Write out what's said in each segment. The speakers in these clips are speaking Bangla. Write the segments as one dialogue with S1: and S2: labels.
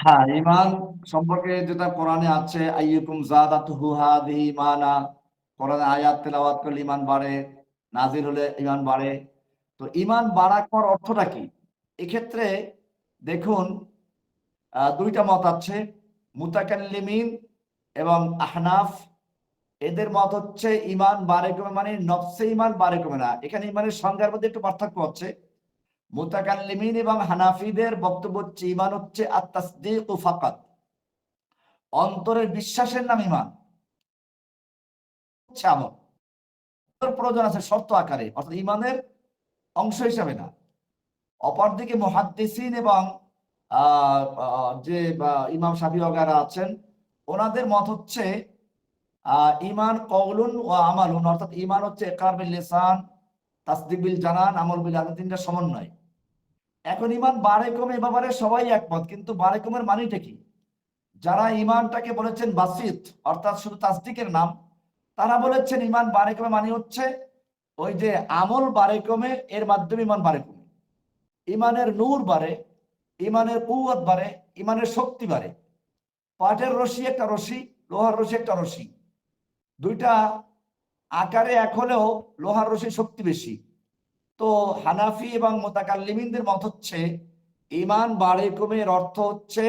S1: হ্যাঁ ইমান সম্পর্কে যেটা কোরআনে আছে, আইয়ুকুম জাদাতুহু হাদিহি ইমানা, কোরআনে আয়াত তেলাওয়াত করলে ইমান বাড়ে নাজির হলে ইমান বাড়ে। তো ইমান বাড়া করার অর্থটা কি? এক্ষেত্রে দেখুন দুইটা মত আছে, মুতাকাল্লিমিন এবং আহনাফ। এদের মত হচ্ছে, ইমান বাড়ে কমে মানে নফসে ইমান বাড়ে কমে না। এখানে ইমানের সংজ্ঞার মধ্যে একটু পার্থক্য আছে। মুতাকাল্লিমিন এবং হানাফিদের বক্তব্য হচ্ছে ইমান হচ্ছে আত্মাসদিক ফাকাত। অন্তরের বিশ্বাসের নাম ইমান হচ্ছে আমল। প্রয়োজন আছে শর্ত আকারে, অর্থাৎ ইমানের অংশ হিসাবে না। অপরদিকে মুহাদ্দিসিন এবং যে ইমাম শাফি ওগারা আছেন, ওনাদের মত হচ্ছে ইমান কওলুন ও আমালুন, অর্থাৎ ইমান হচ্ছে একার বিল লিসান, তাসদিক বিল জানান, আমল বিল আদান তিনটা সমন্বয়। এখন ইমান বাড়ে কমে এ ব্যাপারে সবাই একমত, কিন্তু বাড়ে কমের মানেটা কি? যারা ইমানটাকে বলেছেন বাসিত অর্থাৎ শুধু তাসদিকের নাম, তারা বলেছেন ইমান বাড়ে কমে মানে হচ্ছে ওই যে আমল বাড়ে কমে, এর মাধ্যমে ইমান বাড়ে কমে। ইমানের নূর বাড়ে ইমানের কুয়াত বাড়ে ইমানের শক্তি বাড়ে। পাটের রশি একটা রশি, লোহার রশি একটা রশি। দুইটা আকারে এক হলেও লোহার রশির শক্তি বেশি। তো হানাফি এবং মোতাকাল্লিমিনদের মত হচ্ছে, ইমান বাড়ে কমে এর অর্থ হচ্ছে,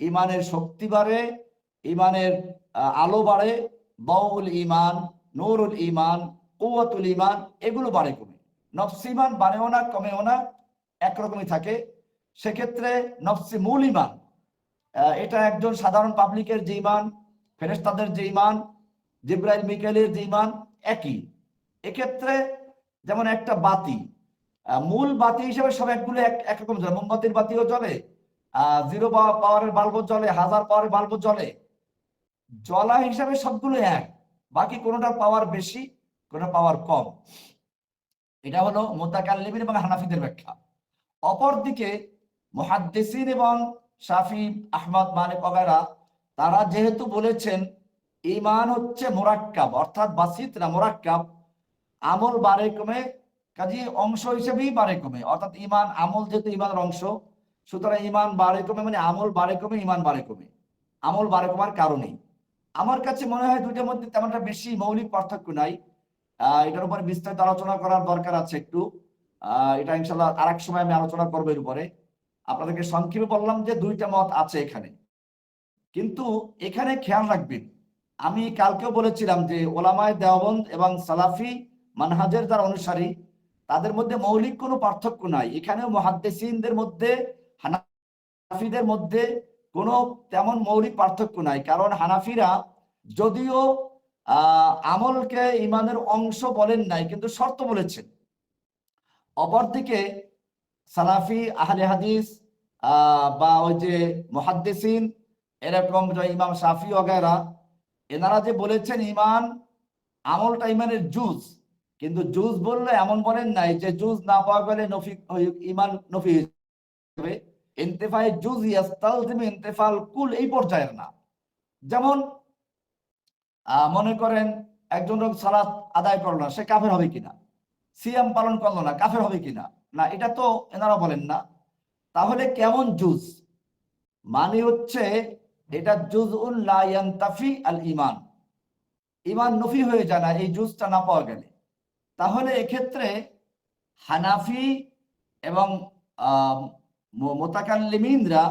S1: ইমানের শক্তি বাড়ে, ইমানের আলো বাড়ে, বাউল ইমান, নূরুল ইমান কুয়াতুল ইমান, এগুলো বাড়ে কমে। নফসি ইমান বাড়েও না, কমেও না, একরকমই থাকে। সেক্ষেত্রে নফসি মূল ইমান এটা একজন সাধারণ পাবলিকের যে ইমান, ফেরেশতাদের যে ইমান, জিব্রাইল মিকাইলের যে ইমান, একই। এক্ষেত্রে যেমন একটা বাতি মূল বাতি হিসেবে সব একগুলো এক, একরকম জ্বলে। মোমবাতির বাতিও জ্বলে জিরো পাওয়ারের বাল্ব জ্বলে, হাজার পাওয়ারের বাল্ব জ্বলে। জ্বলা হিসাবে সবগুলো এক, বাকি কোনোটা পাওয়ার বেশি কোনোটা পাওয়ার কম। এটা হলো মোতাকাল্লিমিন এবং হানাফিদের ব্যাখ্যা। অপরদিকে মুহাদ্দিসিন এবং শাফি, আহমদ, মালিক ওগারা তারা যেহেতু বলেছেন ইমান হচ্ছে মোরাক্কাব, অর্থাৎ বাসিত না মোরাক্কাব আমল বাড়ে কমে কাজে অংশ হিসেবেই বাড়ে কমে অর্থাৎ ইমান আমল যেহেতু ইমানের অংশ, সুতরাং ইমান বাড়ে কমে মানে আমল বাড়ে কমে ইমান বাড়ে কমে আমল বাড়ে কমার কারণেই। আমার কাছে মনে হয় দুইটার মধ্যে তেমনটা বেশি মৌলিক পার্থক্য নাই। আহ এটার উপরে বিস্তারিত আলোচনা করার দরকার আছে একটু। আহ এটা ইনশাল্লাহ আর এক সময় আমি আলোচনা করব এর উপরে। আপনাদেরকে সংক্ষেপে বললাম যে দুইটা মত আছে এখানে। কিন্তু এখানে খেয়াল রাখবেন, আমি কালকেও বলেছিলাম যে ওলামায় দেওবন্দ এবং সালাফি মানহাজের যারা অনুসারী, তাদের মধ্যে মৌলিক কোনো পার্থক্য নাই। এখানেও মহাদ্দেসিনদের মধ্যে, হানাফিদের মধ্যে কোনো তেমন মৌলিক পার্থক্য নাই। কারণ হানাফিরা যদিও আমলকে ইমানের অংশ বলেন নাই, কিন্তু শর্ত বলেছেন। অপরদিকে সালাফি, আহলে হাদিস বা ওই যে মহাদ্দেসিন, এরকম ইমাম শাফি ওগেরা এনারা যে বলেছেন ইমান, আমলটা ইমানের জুজ কিন্তু জুজ বললে এমন বলেন নাই যে জুজ না পাওয়া গেলে নফি ইমান নফি ইন্তেফায়ে জুজ ইন্তেফাল কুল এই পর্যায়ের না। যেমন মনে করেন একজন লোক সালাত আদায় করল না, সে কাফের হবে কিনা? পালন করল না, কাফের হবে কিনা? না, এটা তো এনারা বলেন না। তাহলে কেমন জুজ মানে হচ্ছে এটা জুজ উল লাফি আল ইমান ইমান নফি হয়ে যায় না, এই জুজটা না পাওয়া গেলে। তাহলে এক্ষেত্রে হানাফি এবং মোতাকাল্লিমিনরা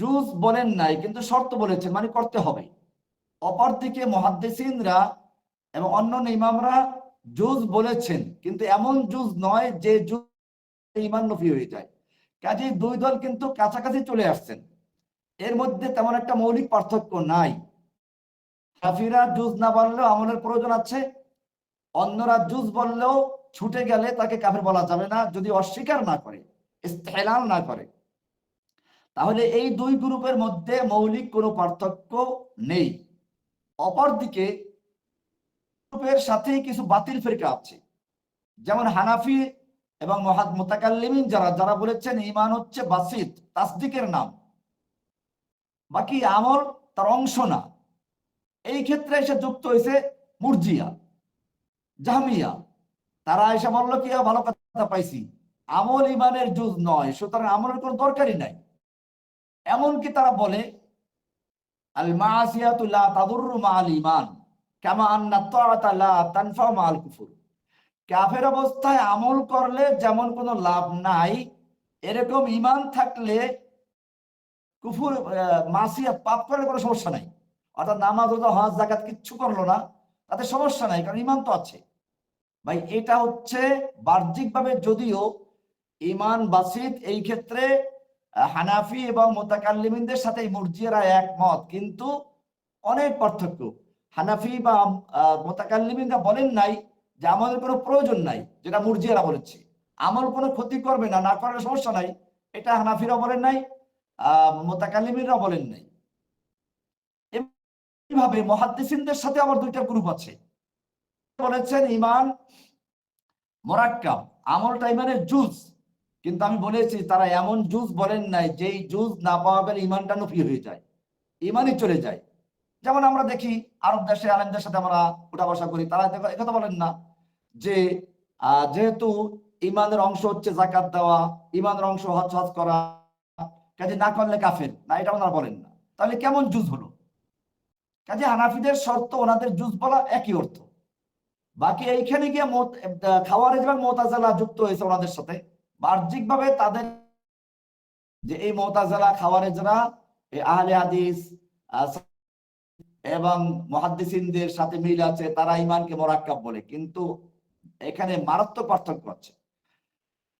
S1: জুজ বলেন নাই, কিন্তু শর্ত বলেছেন মানে করতে হবে। অপর অপরদিকে মহাদ্দেসিনরা এবং অন্যান্য ইমামরা জুজ বলেছেন, কিন্তু এমন জুজ নয় যে জুজ ইমান নফি হয়ে যায়। কাজে দুই দল কিন্তু কাছাকাছি চলে আসছেন। এর মধ্যে তেমন একটা মৌলিক পার্থক্য নাই। হাফিরা জুজ না বললেও আমলের প্রয়োজন আছে। অন্যরা জুজ বললেও ছুটে গেলে তাকে কাফের বলা যাবে না, যদি অস্বীকার না করে ইস্তেলাল না করে। তাহলে এই দুই গ্রুপের মধ্যে মৌলিক কোনো পার্থক্য নেই। অপরদিকে গ্রুপের সাথেই কিছু বাতিল ফেরকা আছে। যেমন হানাফি এবং মহাদ মোতাকাল্লিমিন যারা যারা বলেছেন ইমান হচ্ছে বাসিদ, তাসদিকের নাম। বাকি আমল তার অংশ না। এই ক্ষেত্রে এসে যুক্ত হয়েছে মুরজিয়া। জাহামিয়া তারা এসে বলল কি ভালো কথা পাইছি। আমল ইমানের জুজ নয় সুতরাং আমলের কোনো দরকারই নাই। এমনকি তারা বলে কুফর। অবস্থায় আমল করলে যেমন কোনো লাভ নাই এরকম ঈমান থাকলে কুফুর আহ, মাসিয়াত পাপ করলে কোনো সমস্যা নাই। অর্থাৎ নামাজ হজ জাকাত কিচ্ছু করল না। তাতে সমস্যা নাই, কারণ ইমান তো আছে। ভাই, এটা হচ্ছে বাহ্যিকভাবে যদিও ইমান বাসিত, এই ক্ষেত্রে হানাফি এবং মোতাকাল্লিমিনদের সাথে মুরজিয়ারা একমত, কিন্তু অনেক পার্থক্য। হানাফি বা মোতাকাল্লিমিনরা বলেন নাই যে আমাদের কোনো প্রয়োজন নাই, যেটা মুরজিয়ারা বলেছে। আমল কোনো ক্ষতি করবে না না করলে সমস্যা নাই, এটা হানাফিরা বলেন নাই মোতাকাল্লিমিনরা বলেন নাই। এইভাবে মহাদ্দিসিনদের সাথে আবার দুইটা গ্রুপ আছে? বলেছেন ইমান মোরাক্কাব আমলটা ইমানের জুজ কিন্তু আমি বলেছি, তারা এমন জুজ বলেন নাই, যেই জুজ না পাওয়া গেলে ইমানটা নফি হয়ে যায়, ইমানই চলে যায়। যেমন আমরা দেখি, আরব দেশে আলেমদের সাথে আমরা উঠা বসা করি, তারা একথা বলেন না যে যেহেতু ইমানের অংশ হচ্ছে জাকাত দেওয়া, ইমানের অংশ হজ হজ করা, কাজে না করলে কাফের, না, এটা ওনারা বলেন না। তাহলে কেমন জুজ হলো? কাজে হানাফিদের শর্ত, ওনাদের জুজ বলা একই অর্থ। বাকি এইখানে গিয়ে খাওয়ারেজ এবং মোতাজালা যুক্ত হয়েছে ওনাদের সাথে। বাহ্যিকভাবে তাদের যে এই মোতাজালা খাওয়ারেজরা আহলে হাদিস এবং মহাদ্দিসিনদের সাথে মিল আছে, তারা ইমানকে মোরাক্কাব বলে। কিন্তু এখানে মারাত্মক পার্থক্য আছে।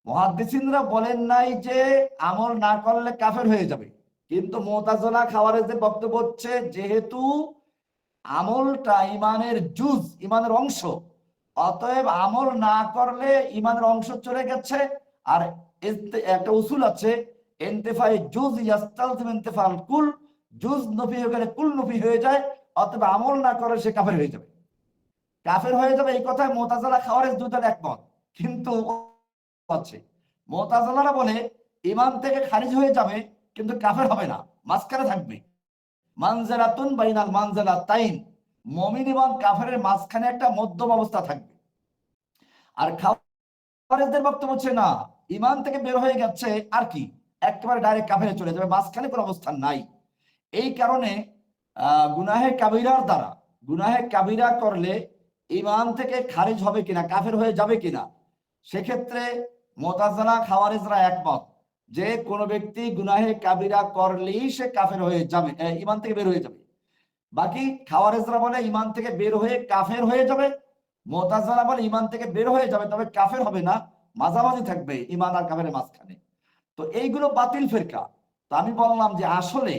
S1: মহাদ্দিসিনরা বলেন নাই যে আমল না করলে কাফের হয়ে যাবে। কিন্তু মোতাজলা যে বক্তব্য হচ্ছে, যেহেতু আমলটা ইমানের জুজ, ইমানের অংশ, অতএব আমল না করলে ইমানের অংশ চলে গেছে। আর একটা উসুল আছে, এন্তেফাই জুজ ইয়াস্তালজিম ইন্তেফাল কুল, জুজ নফি হয়ে গেলে কুল নফি হয়ে যায়, অতএব আমল না করে সে কাফের হয়ে যাবে। কাফের হয়ে যাবে এই কথায় মোতাজালা খাওয়ারেজ দুটার একমত, কিন্তু আছে। মোতাজালারা বলে ইমান থেকে খারিজ হয়ে যাবে কিন্তু কাফের হবে না, মাঝখানে থাকবে। মানজেলাতুন বাইনাল মানজেলা তাইন মমিন এবং কাফেরের মাঝখানে একটা মধ্যম অবস্থা থাকবে। আর খাওয়ারেজদের বক্তব্য হচ্ছে না ইমান থেকে বের হয়ে গেছে আর কি, একেবারে ডাইরেক্ট কাফেরে চলে যাবে, মাঝখানে কোনো অবস্থান নাই। এই কারণে গুনাহে কাবিরার দ্বারা, গুনাহে কাবিরা করলে ইমান থেকে খারিজ হবে কিনা, কাফের হয়ে যাবে কিনা, সেক্ষেত্রে মোতাজালা খাওয়ারেজরা একমত। যে কোন ব্যক্তি গুনাহে কাবিরা করলেই সে কাফের হয়ে যাবে ইমান থেকে বের হয়ে যাবে। বাকি খাওয়ারেজরা বলে ইমান থেকে বের হয়ে কাফের হয়ে যাবে। মোতাজালা বলে ইমান থেকে বের হয়ে যাবে, তবে কাফের হবে না, মাঝামাঝি থাকবে ইমান আর কাফের মাঝখানে। তো এইগুলো বাতিল ফেরকা। তো আমি বললাম যে আসলে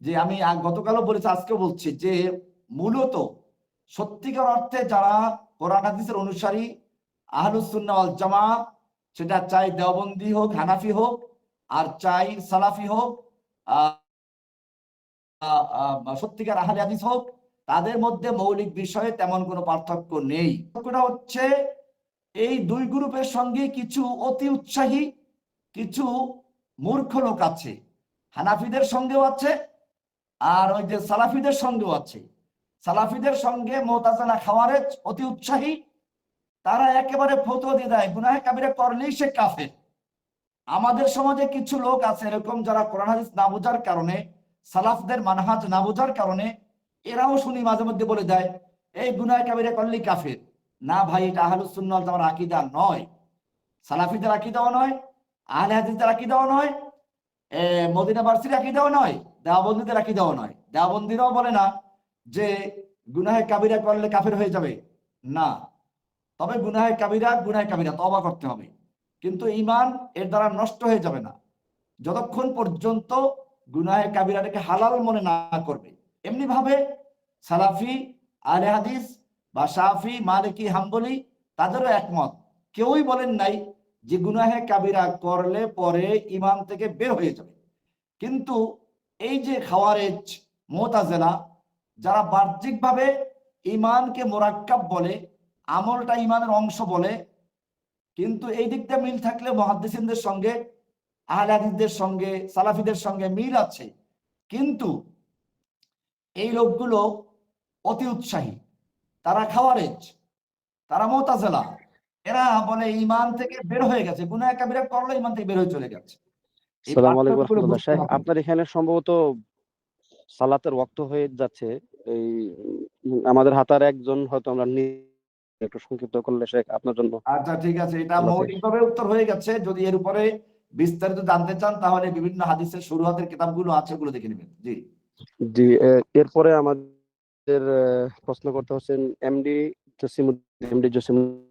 S1: যে আমি গতকালও বলেছি আজকে বলছি যে মূলত সত্যিকার অর্থে যারা কোরআন হাদিসের অনুসারী আহলুসুন্না জামা সেটা চাই দেওবন্দি হোক, হানাফি হোক আর চাই সালাফি হোক সত্যিকার আহলে হাদিস হোক, তাদের মধ্যে মৌলিক বিষয়ে তেমন কোনো পার্থক্য নেই। পার্থক্যটা হচ্ছে এই দুই গ্রুপের সঙ্গে কিছু অতি উৎসাহী, কিছু মূর্খ লোক আছে। হানাফিদের সঙ্গেও আছে, আর ওই যে সালাফিদের সঙ্গেও আছে। সালাফিদের সঙ্গে মোতাজালা খাওয়ারেজ অতি উৎসাহী, তারা একেবারে ফতোয়া দিয়ে দেয়, গুনাহে কাবিরা করলেই সে কাফের। আমাদের সমাজে কিছু লোক আছে এরকম যারা কোরআন হাদিস না বোঝার কারণে, সালাফদের মানহাজ না বোঝার কারণে এরাও শুনি মাঝে মধ্যে বলে দেয়, এই গুনাহে কাবিরা করলেই কাফের। না ভাই, এটা আহলুস সুন্নাহ ওয়াল জামার আকীদা নয়। সালাফিদের আকীদাও নয়, আহলে হাদিসদের আকীদাও নয় মদিনা বার্সির আকীদাও নয়, দেওবন্দীদের আকীদাও নয়। দেওবন্দীরাও বলে না যে গুনাহে কাবিরা করলে কাফের হয়ে যাবে। না। তবে গুনাহে কাবিরা গুনাহে কাবিরা তবা করতে হবে। কিন্তু ইমান এর দ্বারা নষ্ট হয়ে যাবে না। যতক্ষণ পর্যন্ত গুনাহে কাবিরাটাকে হালাল মনে না করবে। এমনি ভাবে সালাফি আলে হাদিস বা শাফি, মালিকি, হাম্বলি তাদেরও একমত। কেউই বলেন নাই যে গুনাহে কাবিরা করলে পরে ইমান থেকে বের হয়ে যাবে। কিন্তু এই যে খাওয়ারেজ, মোতাজেলা, যারা বাহ্যিকভাবে ইমানকে মোরাক্কাব বলে, আমলটা ইমানের অংশ বলে কিন্তু এই দিকটা মিল থাকলে মহাদ্দিসিনদের সঙ্গে আহলে হাদিসদের সঙ্গে সালাফিদের সঙ্গে মিল আছে। কিন্তু এই লোকগুলো অতি উৎসাহী। তারা খাওয়ারেজ তারা মোতাজেলা। এরা বলে ইমান থেকে বের হয়ে গেছে। গুনাহ কাবিরা করলে ইমান থেকে বের হয়ে চলে গেছে।
S2: আপনার এখানে সম্ভবত সালাতের ওয়াক্ত হয়ে যাচ্ছে। এই আমাদের হাতার একজন হয়তো আমরা একটু সংক্ষিপ্ত করলে শেখ আপনার জন্য।
S1: আচ্ছা ঠিক আছে এটা মৌলিকভাবে উত্তর হয়ে গেছে। যদি এর উপরে বিস্তারিত জানতে চান তাহলে বিভিন্ন হাদিসের শুরুয়াতের কিতাবগুলো আছে ওগুলো দেখে নেবেন। জি।
S2: জি এরপরে আমাদের প্রশ্ন করতে হচ্ছেন এমডি জসিম এমডি জসিমুদ্দিন।